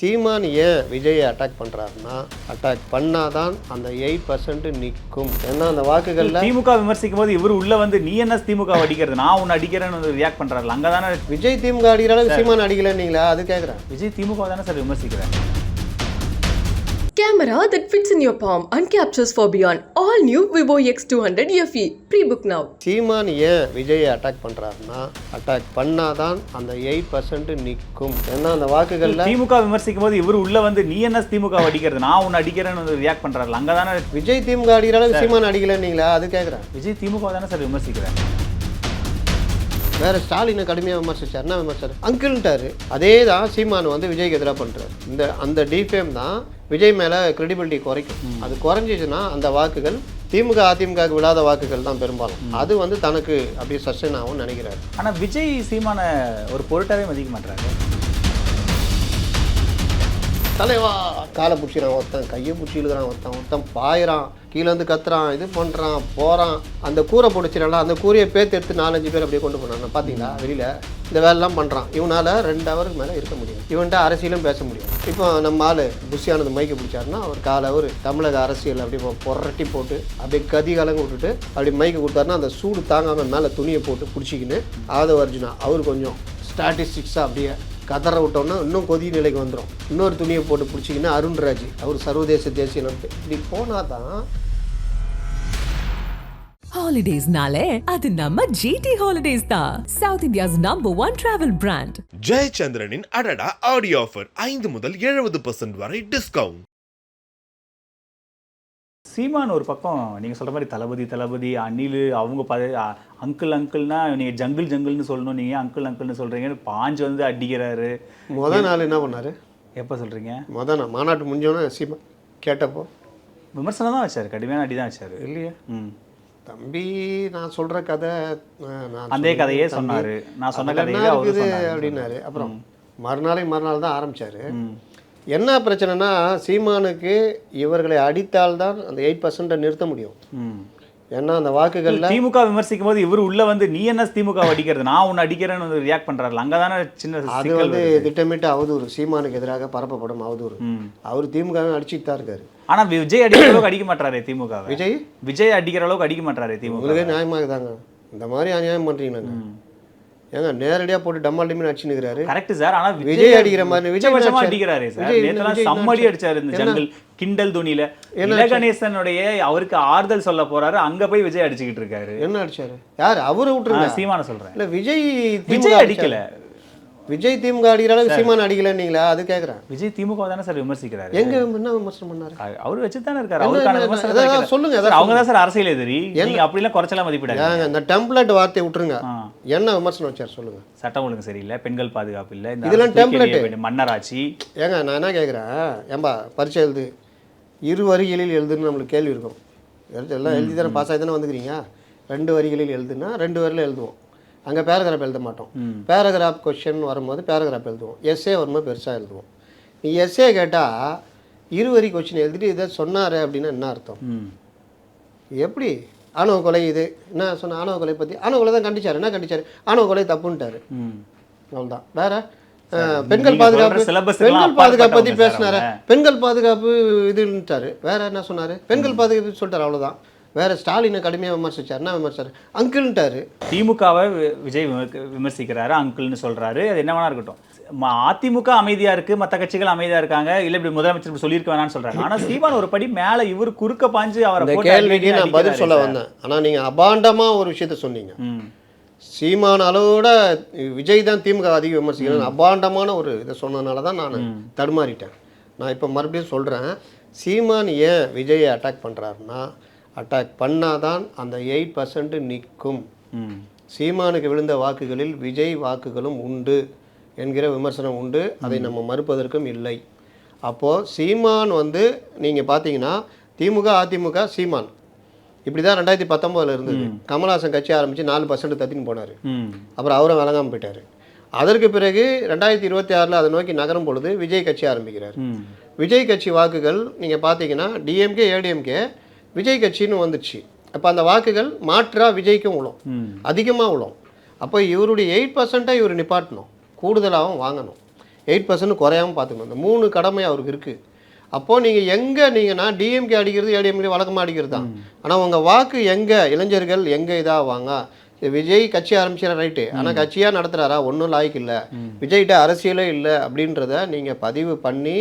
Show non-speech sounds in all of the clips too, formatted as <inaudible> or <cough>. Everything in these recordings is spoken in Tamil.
சீமான் ஏன் விஜயை அட்டாக் பண்ணுறாருன்னா அட்டாக் பண்ணாதான் அந்த எயிட் பர்சன்ட் நிற்கும். ஏன்னா அந்த வாக்குகளில் திமுக விமர்சிக்கும் போது இவர் உள்ள வந்து நீ என்ன திமுக அடிக்கிறது? நான் உன்னை அடிக்கிறேன்னு வந்து ரியாக்ட் பண்றாரு அங்கதானே விஜய் திமுக அடிக்கிற அளவுக்கு சீமான் அடிக்கலன்னீங்களா? அது கேட்குறேன் விஜய் திமுக தானே சார் விமர்சிக்கிறேன் Camera that fits in your palm and captures for beyond. All new Vivo X200 FE. Pre-book now. Seeman ஏன் விஜயை அட்டாக் பண்ணுறாருன்னா அட்டாக் பண்ணாதான் அந்த எயிட் பர்சன்ட் நிற்கும். ஏன்னா அந்த வாக்குகளில் திமுக விமர்சிக்கும் போது இவர் உள்ள வந்து நீ என்ன திமுக அடிக்கிறது? நான் உன்னை அடிக்கிறேன்னு வந்து ரியாக்ட் பண்றாரு அங்கதானே விஜய் திமுக அடிக்கிற அளவுக்கு சீமான் அடிக்கலன்னீங்களா? அது கேட்குறேன் விஜய் திமுக தானே சார் விமர்சிக்கிறேன் வேற ஸ்டாலினை கடுமையாக விமர்சிச்சார். என்ன விமர்சார் அங்கிள்ட்டாரு அதே தான் சீமான் வந்து விஜய்க்கு எதிராக பண்ணுறாரு இந்த அந்த டிஃபேம் தான் விஜய் மேலே கிரெடிபிலிட்டி குறைக்கும். அது குறைஞ்சிச்சுன்னா அந்த வாக்குகள் திமுக அதிமுகவுக்கு விழாத வாக்குகள் தான் பெரும்பாலும். அது வந்து தனக்கு அப்படியே சஸ்டெயின் ஆகும்னு நினைக்கிறாரு. ஆனா விஜய் சீமான ஒரு பொருட்டாவே மதிக்க மாட்டாரு தலைவா. காலை பிடிச்சிக்கிறான் ஒருத்தன் கையை பிடிச்சி இழுக்கிறான் ஒருத்தன் ஒருத்தன் பாயிறான் கீழேருந்து கத்துறான் இது பண்ணுறான் போகிறான் அந்த கூரை பிடிச்சிடலாம் அந்த கூரையை பேத்து எடுத்து நாலஞ்சு பேர் அப்படியே கொண்டு போனாங்க. பார்த்தீங்களா வெளியில் இந்த வேலைலாம் பண்ணுறான் இவனால் ரெண்டு ஹவருக்கு மேலே இருக்க முடியும் இவன்ட்ட அரசியலும் பேச முடியும் இப்போ நம்ம ஆள் புஷியானது மைக்கு பிடிச்சாருன்னா அவர் காலை ஒரு தமிழக அரசியல் அப்படியே புரட்டி போட்டு அப்படியே கதி கலங்க விட்டுட்டு அப்படி மைக்கு கொடுத்தாருன்னா அந்த சூடு தாங்காமல் மேலே துணியை போட்டு பிடிச்சிக்கின்னு ஆதவ அர்ஜுனா அவர் கொஞ்சம் ஸ்டாட்டிஸ்டிக்ஸாக அப்படியே கதற விட்டோம்னா இன்னும் கொதி நிலைக்கு வந்துடும் இன்னொரு துணியை போட்டு பிடிச்சிங்கன்னா அருண்ராஜ் அவர் சர்வதேச தேசிய நட்பு. இப்படி போனால் தான் ஹாலிடேஸ்னாலே அது நம்ம ஜிடி ஹாலிடேஸ் தான். South India's number one travel brand ஜெயச்சந்திரனின் அடடா ஆடியோ ஆஃபர் ஐந்து முதல் எழுபது பர்சன்ட் வரை டிஸ்கவுண்ட் சீமான் ஒரு பக்கம் நீங்க சொல்ற மாதிரி தளபதி தளபதி அனில் அவங்க ப அங்கிள் அங்கிள்னா நீங்க ஜங்கிள் ஜங்கிள்னு சொல்லணும் நீங்க அங்கிள் அங்கிள்னு சொல்றீங்கன்னு பாஞ்சு வந்து அடிக்கிறாரு. முத நாள் என்ன பண்ணார்? எப்போ சொல்றீங்க? முத நாள் மாநாட்டு முடிஞ்சோன்னே சீமா கேட்டப்போ. விமர்சனம் தான் வச்சாரு கடுமையான அடி தான் வச்சாரு. இல்லையே. ம். தம்பி நான் சொல்கிற கதை அதே கதையே சொன்னாரு. நான் சொன்ன கதையே. அப்படின்னாரு. அப்புறம் மறுநாளை மறுநாள் தான் ஆரம்பிச்சாரு. ம். என்ன பிரச்சனைனா சீமானுக்கு இவர்களை அடித்தால்தான் அந்த எயிட் பர்சன்ட்டை நிறுத்த முடியும். ஏன்னா அந்த வாக்குகளில் திமுக விமர்சிக்கும் போது இவர் உள்ள வந்து நீ என்ன திமுக அடிக்கிறது? நான் உன்னை அடிக்கிறேன்னு வந்து ரியாக்ட் பண்றாரு அங்கதானே சின்ன அது வந்து. திட்டமிட்டு அவதூறு. சீமானுக்கு எதிராக பரப்பப்படும் அவதூறு. அவர் திமுக அடிச்சுட்டு தான் இருக்காரு. ஆனா விஜய் அடிக்கிற அளவுக்கு அடிக்க மாட்டாரே திமுக விஜய்? விஜய் அடிக்கிற அளவுக்கு அடிக்க மாட்டாரே திமுக உங்களுக்கே நியாயமாக தாங்க இந்த மாதிரி அநியாயம் பண்ணுறீங்களாங்க ஏங்க நேரடியாக போட்டு டம்மால் டிமின்னு அடிச்சுன்னுக்கிறாரு கரெக்ட் சார் ஆனா விஜய் அடிக்கிற மாதிரி விஜய் என்ன அடிக்கிறாரு சார் சம்மடி அடிச்சாரு? இந்த? ஜங்கல் கிண்டல் துணியில. என்ன இலகணேசனுடைய அவருக்கு ஆறுதல் சொல்ல போறாரு அங்க போய் விஜய் அடிச்சுக்கிட்டு இருக்காரு. என்ன அடிச்சாரு? யார்? அவரை விட்டுருங்க. சீமான சொல்றேன். இல்ல விஜய் விஜய் அடிக்கல. விஜய் திமுக அடிக்கிற அளவுக்கு சீமான் அடிக்கலன்னீங்களா? அது கேட்குறேன் விஜய் திமுக தானே சார் விமர்சிக்கிறாரு? எங்க என்ன விமர்சனம் பண்ணாரு? அவர் வச்சு தானே இருக்காரு அவருக்கான. சொல்லுங்க, அவங்க தான் சார் அரசியல் எதிரி நீங்க அப்படிலாம் குறைச்சலாம் மதிப்பிடாங்க இந்த டெம்ப்ளேட் வார்த்தையை விட்டுருங்க. என்ன விமர்சனம் வச்சார் சொல்லுங்க. சட்டம் ஒழுங்கு சரியில்லை பெண்கள் பாதுகாப்பு இல்லை இதெல்லாம் வேண்டும். மன்னராட்சி. ஏங்க நான் என்ன கேட்குறேன் ஏம்பா பரீட்சை எழுது. இரு வரிகளில் எழுதுன்னு நம்மளுக்கு கேள்வி இருக்கும். எல்லாம் எழுதி தானே பாஸ் ஆகி தானே வந்துக்கிறீங்க? ரெண்டு வரிகளில் எழுதுனா ரெண்டு வரியில் எழுதுவோம். அங்கே பேராகிராஃப் எழுத மாட்டோம். பேராகிராஃப் கொஷின் வரும்போது பேராகிராஃப் எழுதுவோம். எஸ்ஏ வரும்போது பெருசாக எழுதுவோம். நீ எஸ்ஏ கேட்டால் இரு வரி கொஷின் எழுதிட்டு இதை சொன்னார் அப்படின்னா என்ன அர்த்தம். எப்படி? ஆணவ கொலை இது. என்ன சொன்ன ஆணவ கொலை பற்றி ஆணவ கொலை தான் கண்டிச்சார். என்ன கண்டிச்சார்? ஆணவ கொலை தப்புன்ட்டாரு. அவ்வளோதான் வேற? பெண்கள் பாதுகாப்பு பெண்கள் பாதுகாப்பு பற்றி பேசினாரு. பெண்கள் பாதுகாப்பு இதுன்ட்டாரு. வேற என்ன சொன்னாரு? பெண்கள் பாதுகாப்பு சொல்லிட்டாரு. அவ்வளவுதான். வேற ஸ்டாலினை கடுமையாக விமர்சிச்சார். என்ன விமர்சிச்சார்? அங்கிள்ன்ட்டாரு. திமுகவை விஜய் விமர்சிக்கிறாரு அங்கிள்னு சொல்றாரு. அது என்ன வேணா இருக்கட்டும். அதிமுக அமைதியா இருக்கு மத்த கட்சிகள் அமைதியா இருக்காங்க இல்ல இப்படி முதலமைச்சர் சொல்லியிருக்க வேணாம்னு சொல்றாங்க ஆனா சீமான் ஒரு படி மேல இவர் குறுக்க பாஞ்சு அவரை கேள்விக்கு நான் பதில் சொல்ல. வந்தேன் ஆனா நீங்க அபாண்டமா ஒரு விஷயத்த சொன்னீங்க. சீமான அளவோட விஜய் தான் திமுக அதிக விமர்சிக்கிறேன் அபாண்டமான ஒரு இதை சொன்னதுனால தான் நான் தடுமாறிட்டேன். நான் இப்போ மறுபடியும் சொல்கிறேன் சீமான் ஏன் விஜயை அட்டாக் பண்ணுறாருன்னா அட்டாக் பண்ணாதான் அந்த எயிட் பர்சன்ட் நிற்கும். சீமானுக்கு விழுந்த வாக்குகளில் விஜய் வாக்குகளும் உண்டு என்கிற விமர்சனம் உண்டு. அதை நம்ம மறுப்பதற்கும் இல்லை. அப்போது சீமான் வந்து நீங்கள் பார்த்தீங்கன்னா திமுக அதிமுக சீமான். இப்படி தான் ரெண்டாயிரத்தி பத்தொம்போதில் இருந்தது. கமல்ஹாசன் கட்சி ஆரம்பித்து நாலு பர்சன்ட் தத்தின்னு போனார். அப்புறம் அவரும் விளங்காமல் போயிட்டார். அதற்கு பிறகு ரெண்டாயிரத்தி இருபத்தி ஆறில் அதை நோக்கி நகரும் பொழுது விஜய் கட்சி ஆரம்பிக்கிறார். விஜய் கட்சி வாக்குகள் நீங்கள் பார்த்தீங்கன்னா டிஎம்கே ஏடிஎம்கே விஜய் கட்சின்னு வந்துடுச்சு அப்போ அந்த வாக்குகள் மாற்றா விஜய்க்கும் விழும் அதிகமாக விழும் அப்போ இவருடைய எயிட் பர்சண்ட்டாக இவர் நிப்பாட்டணும். கூடுதலாகவும் வாங்கணும். எயிட் பர்சன்ட் குறையாம பார்த்துக்கணும் இந்த மூணு கடமை அவருக்கு இருக்குது அப்போது நீங்கள் எங்கே நீங்கள் நான் டிஎம்கே அடிக்கிறது ஏடிஎம்கே வழக்கமாக அடிக்கிறது தான். ஆனால் உங்கள் வாக்கு எங்கே? இளைஞர்கள் எங்கே இதாகுவாங்க இது விஜய் கட்சி ஆரம்பிச்சிட ரைட்டு. ஆனால் கட்சியாக நடத்துகிறாரா ஒன்றும் லாய்க்கு இல்லை. விஜய்கிட்ட அரசியலே இல்லை அப்படின்றத நீங்கள் பதிவு பண்ணி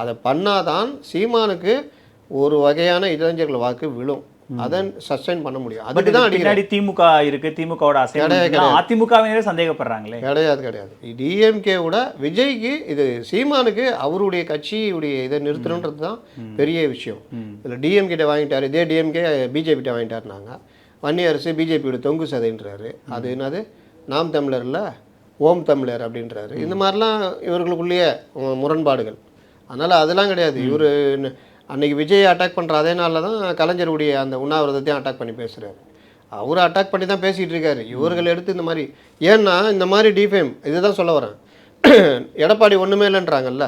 அதை பண்ணாதான் சீமானுக்கு ஒரு வகையான இளைஞர்கள் வாக்கு விழும். அதை சஸ்டைன் பண்ண முடியும். அதுக்கு தான் பின்னாடி திமுக இருக்கு திமுகவோட அசைன் அதிமுகவினரே சந்தேகப்படுறாங்களே. கிடையாது கிடையாது. டிஎம்கே விட விஜய்க்கு இது சீமானுக்கு அவருடைய கட்சியுடைய இதை நிறுத்தணுன்றது தான் பெரிய விஷயம். இதில் டிஎம்கிட்ட வாங்கிட்டாரு இதே டிஎம்கே பிஜேபிட்ட வாங்கிட்டாருனாங்க. வன்னி அரசு பிஜேபியோட தொங்கு சதைன்றாரு. அது என்னது? நாம் தமிழரில் ஓம் தமிழர் அப்படின்றாரு. இந்த மாதிரிலாம் இவர்களுக்குள்ளேயே முரண்பாடுகள். அதனால் அதெல்லாம் கிடையாது. இவர் அன்னைக்கு விஜய் அட்டாக் பண்ணுற அதே நாளில் தான் கலைஞருடைய அந்த உண்ணாவிரதத்தையும் அட்டாக் பண்ணி பேசுகிறாரு அவரை அட்டாக் பண்ணி தான் பேசிகிட்டு இருக்காரு. இவர்கள் எடுத்து இந்த மாதிரி ஏன்னா இந்த மாதிரி டிஃபேம் இதுதான் சொல்ல வரேன். <clears throat> எடப்பாடி ஒன்றுமே இல்லைன்றாங்கல்ல.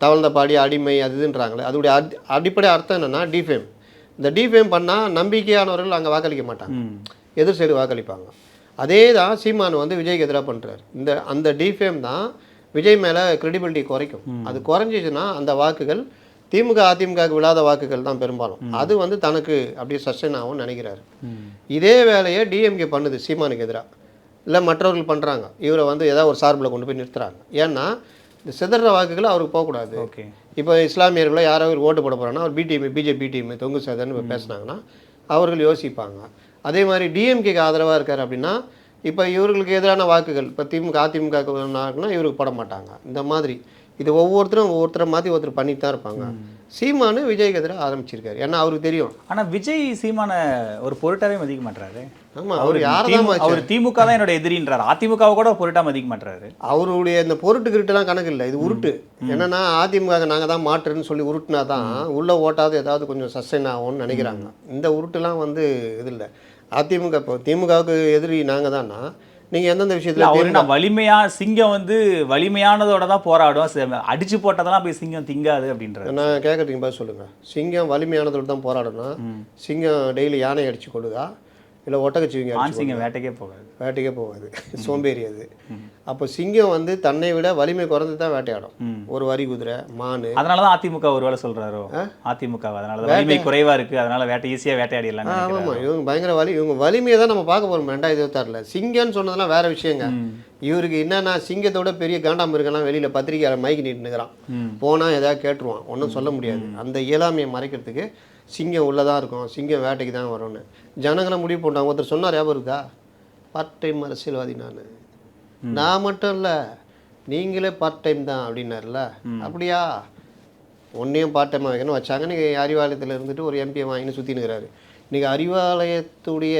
தவழ்ந்த பாடி அடிமை அது இதுன்றாங்களே. அதோடைய அடி அடிப்படை அர்த்தம் என்னென்னா டிஃபேம் இந்த டிஃபேம் பண்ணால் நம்பிக்கையானவர்கள் அங்கே வாக்களிக்க மாட்டாங்க. எதிர் சைடு வாக்களிப்பாங்க. அதே தான் சீமான் வந்து விஜய்க்கு எதிராக பண்ணுறாரு இந்த அந்த டிஃபேம் தான் விஜய் மேலே கிரெடிபிலிட்டி குறைக்கும். அது குறைஞ்சிச்சுன்னா அந்த வாக்குகள் திமுக அதிமுகவுக்கு விழாத வாக்குகள் தான் பெரும்பாலும். அது வந்து தனக்கு அப்படியே சஸ்டைன் ஆகும்னு நினைக்கிறாரு. இதே வேலையை டிஎம்கே பண்ணுது சீமானுக்கு எதிராக இல்லை மற்றவர்கள் பண்ணுறாங்க இவரை வந்து ஏதாவது ஒரு சார்பில் கொண்டு போய் நிறுத்துறாங்க. ஏன்னா இந்த சிதற வாக்குகள் அவருக்கு போகக்கூடாது. ஓகே. இப்போ இஸ்லாமியர்களோ யாரோ ஒரு ஓட்டு போட போகிறாங்கன்னா அவர் பிடிஎம் பிஜேபி டீம் தொங்கு சதன்னு பேசுனாங்கன்னா அவர்கள் யோசிப்பாங்க. அதே மாதிரி டிஎம்கேக்கு ஆதரவாக இருக்கார் அப்படின்னா இப்போ இவர்களுக்கு எதிரான வாக்குகள் இப்போ திமுக அதிமுக இவருக்கு போட மாட்டாங்க. இந்த மாதிரி. இது ஒவ்வொருத்தரும் ஒவ்வொருத்தரை மாற்றி ஒருத்தர் பண்ணிட்டு தான் இருப்பாங்க. சீமானு விஜய்க்கு எதிராக ஆரம்பிச்சிருக்காரு. ஏன்னா அவருக்கு தெரியும். ஆனா விஜய் சீமான ஒரு பொருட்டாவே மதிக்க மாட்டாரு ஆமாம் அவர் யாரை தான் திமு- அவர் திமுக தான் என்னோட எதிரின்றாரு. அதிமுகவை கூட பொருட்டா மதிக்க மாட்டாரு அவருடைய இந்த பொருட்டு கிருட்டுலாம் கணக்கு இல்லை. இது உருட்டு. என்னன்னா அதிமுக நாங்கள் தான் மாற்றுன்னு சொல்லி உருட்டுனா தான் உள்ள ஓட்டாவது ஏதாவது கொஞ்சம் சஸ்டைன் ஆகும்னு நினைக்கிறாங்க. இந்த உருட்டுலாம் வந்து இது இல்லை. அதிமுக இப்போ திமுகவுக்கு எதிரி நாங்கள் தான்னா நீங்கள் எந்தெந்த விஷயத்தில் அவரு என்ன வலிமையா சிங்கம் வந்து வலிமையானதோட தான் போராடும் அடிச்சு போட்டதெல்லாம் போய் சிங்கம் திங்காது அப்படின்றாரு. நான் கேட்குறதுக்கு பதில் சொல்லுங்கள் சிங்கம் வலிமையானதோடு தான் போராடணும் சிங்கம் டெய்லி யானை அடிச்சு கொள்ளுதா இல்லை ஒட்டகச்சிவிங்க ஆண் சிங்கம் வேட்டைக்கே போகாது. வேட்டைக்கே போகாது. <laughs> <laughs> சோம்பேறி அது. அப்போ சிங்கம் வந்து தன்னை விட வலிமை குறைந்து தான் வேட்டையாடும். ஒரு வரி குதிரை மான். அதனாலதான் அதிமுக ஒருவேளை சொல்றாரோ? அதிமுக அதனால வலிமை குறைவா இருக்கு. அதனால வேட்டை ஈஸியா வேட்டையாடிடலாம் ஆமாம். இவங்க பயங்கர வலி. இவங்க வலிமையை தான் நம்ம பார்க்க போகிறோம் ரெண்டாயிரத்தி இருபத்தாறில். சிங்கம்னு சொன்னதெல்லாம் வேற விஷயங்க. இவருக்கு என்னன்னா சிங்கத்தோட பெரிய காண்டாமிருகெல்லாம் வெளியில் பத்திரிக்கையாளர் மைக்கு நீட்டுனுக்கிறான். போனால் ஏதாவது கேட்டுருவான். ஒன்றும் சொல்ல முடியாது. அந்த இயலாமையை மறைக்கிறதுக்கு சிங்கம் உள்ளதா இருக்கும். சிங்கம் வேட்டைக்கு தான் வரும்னு. ஜனங்களை முடிவு போட்டாங்க ஒருத்தர் சொன்னார் ஞாபகம் இருக்கா? பார்ட் டைம் அரசியல்வாதி நான். நான் மட்டும் இல்லை நீங்களே பார்ட் டைம் தான் அப்படின்னாருல. அப்படியா? ஒன்றையும் பார்ட் டைமாக வைக்கணும் வச்சாங்க. நீங்கள் அறிவாலயத்தில் இருந்துட்டு ஒரு எம்பியை வாங்கின்னு சுற்றினுக்கிறாரு இன்றைக்கி அறிவாலயத்துடைய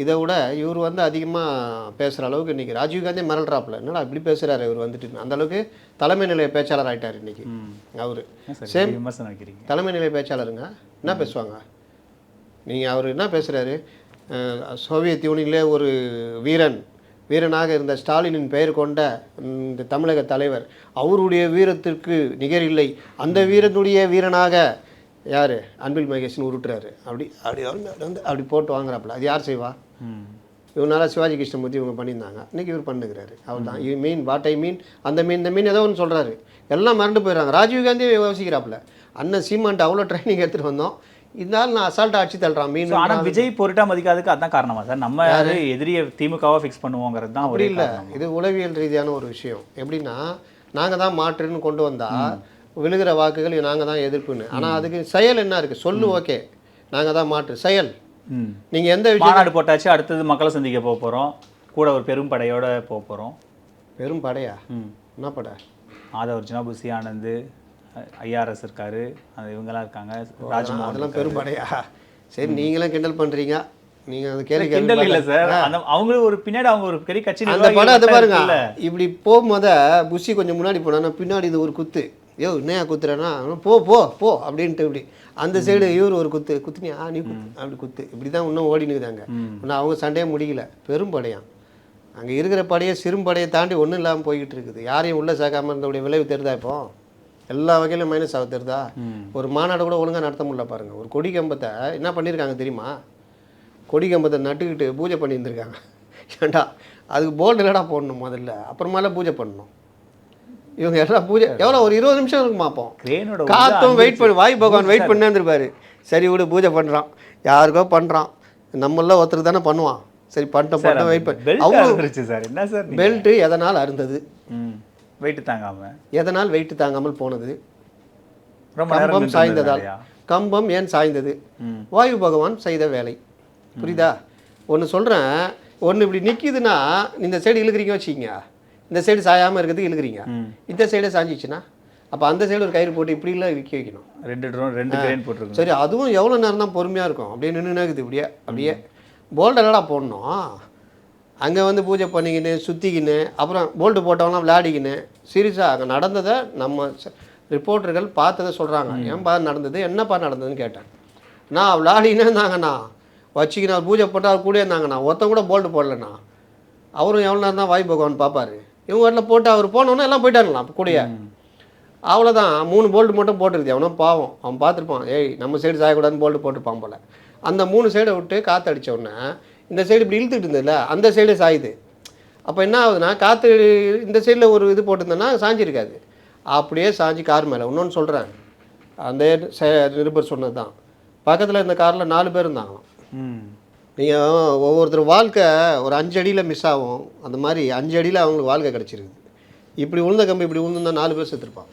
இதை விட இவர் வந்து அதிகமாக பேசுகிற அளவுக்கு இன்றைக்கி ராஜீவ்காந்தி மிரள்றாப்புல. என்னடா இப்படி பேசுகிறாரு இவர் வந்துட்டு? அந்த அளவுக்கு தலைமை நிலைய பேச்சாளர் ஆயிட்டார் இன்றைக்கி அவர். வைக்கிறீங்க தலைமை நிலை பேச்சாளருங்க. என்ன பேசுவாங்க? நீங்கள் அவர் என்ன பேசுகிறாரு சோவியத் யூனியனிலே ஒரு வீரன் வீரனாக இருந்த ஸ்டாலினின் பெயர் கொண்ட இந்த தமிழக தலைவர். அவருடைய வீரத்திற்கு நிகரில்லை அந்த வீரனுடைய வீரனாக யார்? அன்பில் மகேஷ்னு உருட்டுறாரு. அப்படி அப்படி வந்து அப்படி போட்டு வாங்குறாப்புல. அது யார் செய்வா. இவனால சிவாஜி கிருஷ்ணமூர்த்தி இவங்க பண்ணியிருந்தாங்க. இன்னைக்கு இவர் பண்ணுகிறாரு அவர் தான். இது மீன் வாட் ஐ மீன் அந்த மீன் இந்த மீன் ஏதோ ஒன்று சொல்கிறாரு எல்லாம் மறந்து போயிடுறாங்க. ராஜீவ்காந்தி யோசிக்கிறாப்புல. அண்ணன் சீமான்ட்டு அவ்வளோ ட்ரைனிங் எடுத்துகிட்டு வந்தோம். இருந்தாலும் நான் அசால்ட்டாக அடிச்சு தள்ளுறான். மீன் So, ஆனா விஜய் பொருட்டா மதிக்காததுக்கு அதான் காரணமா? சார் நம்ம யாரு? எதிரிய திமுகவா ஃபிக்ஸ் பண்ணுவோங்கிறது தான் அப்படி இல்லை இது உளவியல் ரீதியான ஒரு விஷயம். எப்படின்னா நாங்கள் தான் மாற்றுன்னு கொண்டு வந்தா விழுகிற வாக்குகள் நாங்கள் தான் எதிர்ப்புன்னு. ஆனால் அதுக்கு செயல் என்ன இருக்குது சொல்லு ஓகே. நாங்கள் தான் மாற்று. செயல். நீங்கள் எந்த மாநாடு போட்டாச்சு அடுத்தது மக்களை சந்திக்க போக போறோம். கூட ஒரு பெரும் படையோட போக போறோம். பெரும் படையா. என்ன படை? ஆதவர் ஜினாபுசி ஆனந்த் ஐஆர்எஸ் இருக்காரு. அந்த இவங்கெல்லாம் இருக்காங்க. ராஜ்மோகன் அதெல்லாம் பெரும் படையா? சரி நீங்களும் கிண்டல் பண்ணுறீங்க நீங்கள் அந்த கேள்வி கிண்டல் இல்ல சார் அந்த அவங்க ஒரு பின்னாடி அவங்க ஒரு பெரிய கட்சி அந்த படம் அது பாருங்க. இப்படி போகும்போத புஷி கொஞ்சம் முன்னாடி போனா பின்னாடி இது ஒரு குத்து. யோ என்னையா குத்துறேன்னா போ போ போ அப்படின்ட்டு இப்படி. அந்த சைடு இவர் ஒரு குத்து குத்துனியா? நீ குத்து அப்படி குத்து. இப்படி தான் இன்னும் ஓடி நிற்குதாங்க இன்னும் அவங்க சண்டையே முடியல பெரும் படையாம் அங்கே இருக்கிற படையை சிறும்படையை தாண்டி ஒன்றும் இல்லாமல் போய்கிட்டு இருக்குது. யாரையும் உள்ளே சேர்க்காம இருந்தவுடைய விளைவு தெரிதா இப்போ? எல்லா வகையிலும் மைனஸ் ஆக தெரிதா? ஒரு மாநாடு கூட ஒழுங்காக நடத்த முடியல பாருங்க. ஒரு கொடி கம்பத்தை என்ன பண்ணியிருக்காங்க தெரியுமா? கொடி கம்பத்தை நட்டுக்கிட்டு பூஜை பண்ணியிருந்திருக்காங்க. ஏன்டா அதுக்கு போல்டு என்னடா போடணும் முதல்ல. அப்புறமால பூஜை பண்ணணும். இவங்க எல்லாம் பூஜை எவ்வளோ ஒரு இருபது நிமிஷம் இருக்குமா அப்போ கிரேனோட காத்தும் வெயிட் பண்ணி வாய் பகவான் வெயிட் பண்ணே இருந்திருப்பாரு சரி விடு பூஜை பண்ணுறான் யாருக்கோ பண்ணுறான் நம்மள ஒருத்தருக்கு தானே பண்ணுவான். சரி பண்ணிட்டோம் பண்ணிட்டோம் வெயிட் பண்ணி. அவ்வளோ சார். என்ன சார்? பெல்ட்டு எதனால் அருந்தது வெயிட் தாங்காம. எதனால் வெயிட் தாங்காமல் போனது? கம்பம் சாய்ந்ததால்? கம்பம் ஏன் சாய்ந்தது. வாயு பகவான் செய்த வேலை. புரியுதா? ஒன்று சொல்கிறேன் ஒன்று இப்படி நிற்கிதுன்னா இந்த சைடு இழுக்கிறீங்க வச்சுக்கிங்க. இந்த சைடு சாயாமல் இருக்கிறதுக்கு இழுக்கிறீங்க. இந்த சைடே சாஞ்சிச்சுன்னா அப்போ அந்த சைடு ஒரு கயிறு போட்டு இப்படிலாம் விற்க வைக்கணும். ரெண்டு ட்ரோன் ரெண்டு கிரேன் போட்டிருக்கோம் சரி அதுவும் எவ்வளோ நேரம் தான் பொறுமையாக இருக்கும். அப்படியே நின்று இருக்குது இப்படியே அப்படியே. போல்ட் என்னடா போடணும்? அங்கே வந்து பூஜை பண்ணிக்கின்னு சுற்றிக்கின்னு அப்புறம் போல்ட்டு போட்டவங்களாம் விளையாடிக்கின்னு சீரியஸாக அங்கே நடந்ததை நம்ம ரிப்போர்ட்டர்கள் பார்த்ததை சொல்கிறாங்க ஏன்பா நடந்தது? என்னப்பா நடந்ததுன்னு கேட்டேன். நான் விளையாடிக்கினே இருந்தாங்கண்ணா. வச்சுக்கின்னு அவர் பூஜை போட்டு அவர் கூட இருந்தாங்கண்ணா. ஒருத்தன் கூட போல்ட்டு போடலண்ணா. அவரும் எவ்வளோ நேரம் தான் வாய் பகவான் பார்ப்பாரு. இவங்க வீட்டில் போட்டு அவர் போனோன்னே எல்லாம் போயிட்டாங்களாம் கூடயே. அவ்வளோதான் மூணு போல்ட் மட்டும் போட்டுருது அவனும் பாவம். அவன் பார்த்துருப்பான் ஏய் நம்ம சைடு சாயக்கூடாதுன்னு போல்ட்டு போட்டிருப்பான் போல். அந்த மூணு சைடை விட்டு காற்று அடிச்ச உடனே இந்த சைடு இப்படி இழுத்துட்டு இருந்ததுல அந்த சைடு சாயுது. அப்போ என்ன ஆகுதுன்னா காற்று இந்த சைடில் ஒரு இது போட்டிருந்தேன்னா சாஞ்சிருக்காது. அப்படியே சாஞ்சி கார் மேலே. இன்னொன்று சொல்கிறேன் அந்த நிருபர் சொன்னது தான் பக்கத்தில் இந்த காரில் நாலு பேர் இருந்தாங்களாம். ம். நீங்கள் ஒவ்வொருத்தர் வாழ்க்கை ஒரு அஞ்சு அடியில் மிஸ் ஆகும். அந்த மாதிரி அஞ்சு அடியில் அவங்களுக்கு வாழ்க்கை கிடச்சிருக்குது. இப்படி உளுந்த கம்பி இப்படி உளுந்துருந்தா நாலு பேர் செத்துருப்பான்.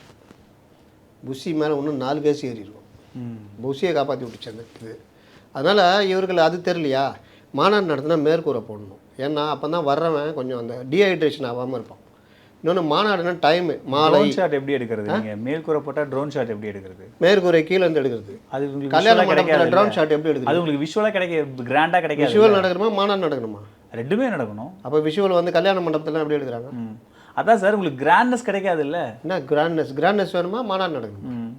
புஷி மேலே இன்னும் நாலு பேர் ஏறி இருக்கும் ம். புஷியை காப்பாற்றி விட்டுச்சு அந்த இது. அதனால் இவர்கள் அது தெரியலையா? மாநாடு நடத்தினா மேற்கூரை போடணும். ஏன்னா அப்போ தான் வர்றவன் கொஞ்சம் அந்த டீஹைட்ரேஷன் ஆகாமல் இருப்பான். இன்னொன்று மாநாடுனா டைமு மாலை. ஷாட் எப்படி எடுக்கிறது நீங்க? மேல்கூரை போட்டா ட்ரோன் ஷாட் எப்படி எடுக்கிறது? மேற்கூரை கீழே இருந்து எடுக்கிறது. அது உங்களுக்கு கல்யாண மண்டபத்தில் ட்ரோன் ஷாட் எப்படி எடுக்கிறது? அது உங்களுக்கு விஷுவலா கிடைக்க கிராண்டா கிடைக்காது விஷுவல் நடக்கணுமா மாநாடு நடக்கணுமா? ரெண்டுமே நடக்கணும். அப்போ விஷுவல் வந்து கல்யாண மண்டபத்தில் எப்படி எடுக்கிறாங்க? அதான் சார் உங்களுக்கு கிராண்ட்னஸ் கிடைக்காது இல்ல என்ன கிராண்ட்னஸ் கிராண்ட்னஸ் வேணுமா மாநாடு நடக்கணும்?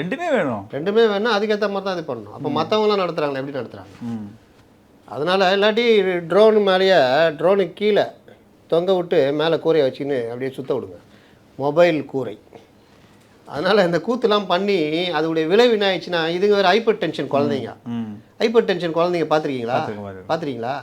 ரெண்டுமே வேணும். ரெண்டுமே வேணும் அதுக்கேற்ற மாதிரி தான் இது பண்ணணும். அப்போ மற்றவங்களாம் நடத்துகிறாங்களா எப்படி நடத்துகிறாங்க அதனால் இல்லாட்டி ட்ரோனு மேலேயே ட்ரோனுக்கு கீழே தொங்க விட்டு மேலே கூரையை வச்சுக்கின்னு அப்படியே சுத்த விடுங்க. மொபைல் கூரை. அதனால் இந்த கூத்துலாம் பண்ணி அதோடைய விளைவு என்ன ஆயிடுச்சுன்னா இதுங்க வேறு ஹைப்பர் டென்ஷன் குழந்தைங்க ஹைப்பர் டென்ஷன் குழந்தைங்க பார்த்துருக்கீங்களா. பார்த்துருக்கீங்களா?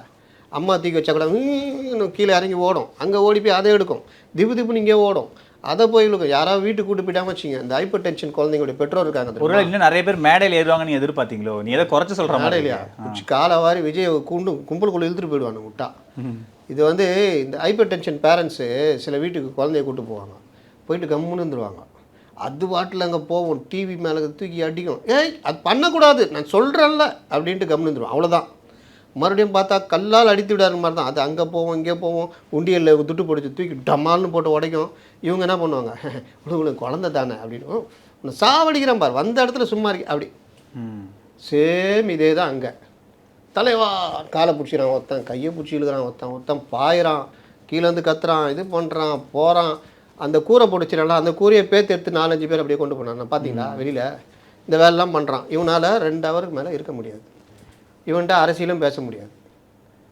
அம்மா தூக்கி வச்சா கூட "ம்ம்" கீழே இறங்கி ஓடும். அங்கே ஓடி போய் அதை எடுக்கும். திப்பு திப்புன்னு இங்கே ஓடும். அதை போய் இழுக்கும். யாராவது வீட்டுக்கு கூட்டு போயிட்டாம வச்சுங்க இந்த ஹைப்பர் டென்ஷன் குழந்தைங்களுடைய பெற்றோர் இருக்காங்க இன்னும் நிறைய பேர் மேடையில் ஏறுவாங்க நீ எதிர்பார்த்தீங்களோ? நீ எதை குறைச்சு சொல்ற மாதிரி இல்லையா இருக்கு. குச்சி காலை வாரி விஜய் குண்டு கும்பலுக்குள்ளே இழுத்துட்டு போயிடுவாங்க விட்டா இது வந்து இந்த ஹைப்பர் டென்ஷன் பேரண்ட்ஸு சில வீட்டுக்கு குழந்தைய கூட்டு போவாங்க. போயிட்டு கம்முன்னு இருந்துருவாங்க. அது பாட்டில் அங்கே போவோம் டிவி மேலே தூக்கி அடிக்கும். ஏய் அது பண்ணக்கூடாது. நான் சொல்கிறேன்ல அப்படின்ட்டு கம்முன்னு இருந்துருவோம் அவ்வளோதான் மறுபடியும் பார்த்தா கல்லால் அடித்து விடாத மாதிரி தான். அது அங்கே போவோம் இங்கே போவோம் உண்டியலில் துட்டு பிடிச்சி தூக்கி டமால்னு போட்டு உடைக்கும். இவங்க என்ன பண்ணுவாங்க? <laughs> உங்களுக்கு குழந்தை தானே அப்படின்னு. "ஓ, உன்னை சாவடிக்கிறேன் பார். வந்த இடத்துல சும்மா இருக்கு. அப்படி. சேம் இதே தான் அங்கே. தலைவா காலை பிடிச்சிக்கிறான் ஒருத்தன் கையை பிடிச்சி இழுக்கிறான் ஒருத்தன் ஒருத்தன் பாயிறான் கீழேருந்து கத்துறான் இது பண்ணுறான் போகிறான் அந்த கூரை பிடிச்சிடலாம் அந்த கூரையை பேத்து எடுத்து நாலஞ்சு பேர் அப்படியே கொண்டு போனான். பார்த்தீங்களா வெளியில் இந்த வேலைலாம் பண்ணுறான் இவனால் ரெண்டு ஹவருக்கு மேலே இருக்க முடியாது. இவன்கிட்ட அரசியலும் பேச முடியாது.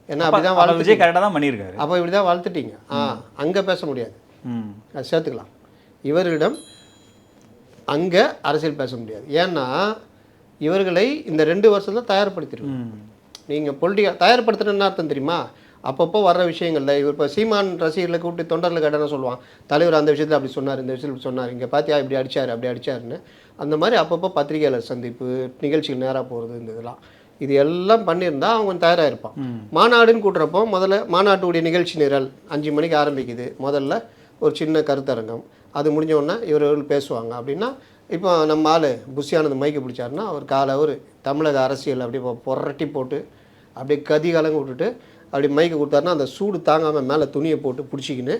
ஏன்னா அப்படி தான் அப்ப விஜய் வளர்த்து கரெக்டாக தான் பண்ணியிருக்காரு. அப்போ இப்படி தான் வளர்த்துட்டீங்க ஆ அங்கே பேச முடியாது. ம். அது சேர்த்துக்கலாம். இவர்களிடம் அங்கே அரசியல் பேச முடியாது. ஏன்னா இவர்களை இந்த ரெண்டு வருஷத்துல ம். நீங்கள் பொலிட்டிக்கா தயார்படுத்தணும்னு அர்த்தம் தெரியுமா? அப்பப்போ வர்ற விஷயங்கள்ல இவர் இப்போ சீமான் ரசிகர்களை கூப்பிட்டு தொண்டர்களை கேட்டால் சொல்லுவான். தலைவர் அந்த விஷயத்தில் அப்படி சொன்னார் இந்த விஷயத்தில் சொன்னார். இங்கே பார்த்தியா இப்படி அடிச்சார் அப்படி அடிச்சாருன்னு அந்த மாதிரி அப்பப்போ பத்திரிகையாளர் சந்திப்பு நிகழ்ச்சிகள் நேராக போகிறது இந்த இதெல்லாம். இது எல்லாம் பண்ணியிருந்தா அவங்க தயாராக இருப்பான் மாநாடுன்னு கூட்டுறப்போ முதல்ல மாநாட்டுடைய நிகழ்ச்சி நிரல் அஞ்சு மணிக்கு ஆரம்பிக்குது. முதல்ல ஒரு சின்ன கருத்தரங்கம். அது முடிஞ்ச உடனே இவர்கள் பேசுவாங்க. அப்படின்னா இப்போ நம்ம ஆள் புஷியானது மைக்கு பிடிச்சாருன்னா அவர் காலை அவர் தமிழக அரசியல் அப்படியே பொ- புரட்டி போட்டு அப்படியே கதி கலங்க விட்டுட்டு அப்படி மைக்கை கொடுத்தாருன்னா அந்த சூடு தாங்காமல் மேலே துணியை போட்டு பிடிச்சிக்கின்னு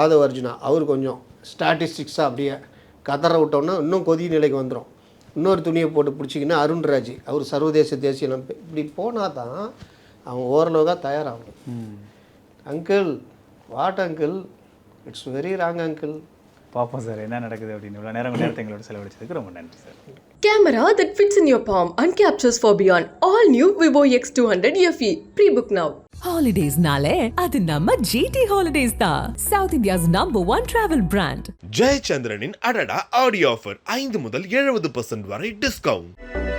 ஆதவ அர்ஜுனா அவர் கொஞ்சம் ஸ்டாட்டிஸ்டிக்ஸாக அப்படியே கதற விட்டோம்னா இன்னும் கொதி நிலைக்கு வந்துடும் இன்னொரு துணியை போட்டு பிடிச்சிக்கின்னு அருண்ராஜ் அவர் சர்வதேச தேசிய இப்படி போனால் தான் அவன் ஓரளவுக்காக தயாராகும். Uncle what uncle it's very wrong uncle பார்ப்போம் சார் என்ன நடக்குது அப்படின்னு. இவ்வளோ நேரம் நேரத்தை எங்களோட செலவழிச்சதுக்கு ரொம்ப நன்றி sir. Camera that fits in your palm and captures for beyond. All new Vivo X200 FE. Pre-book now. ஹாலிடேஸ்னாலே அது நம்ம ஜிடி ஹாலிடேஸ் தான் south India's number one travel brand ஜெயச்சந்திரனின் அடடா ஆடியோ ஆஃபர் ஐந்து முதல் எழுபது வரை டிஸ்கவுண்ட்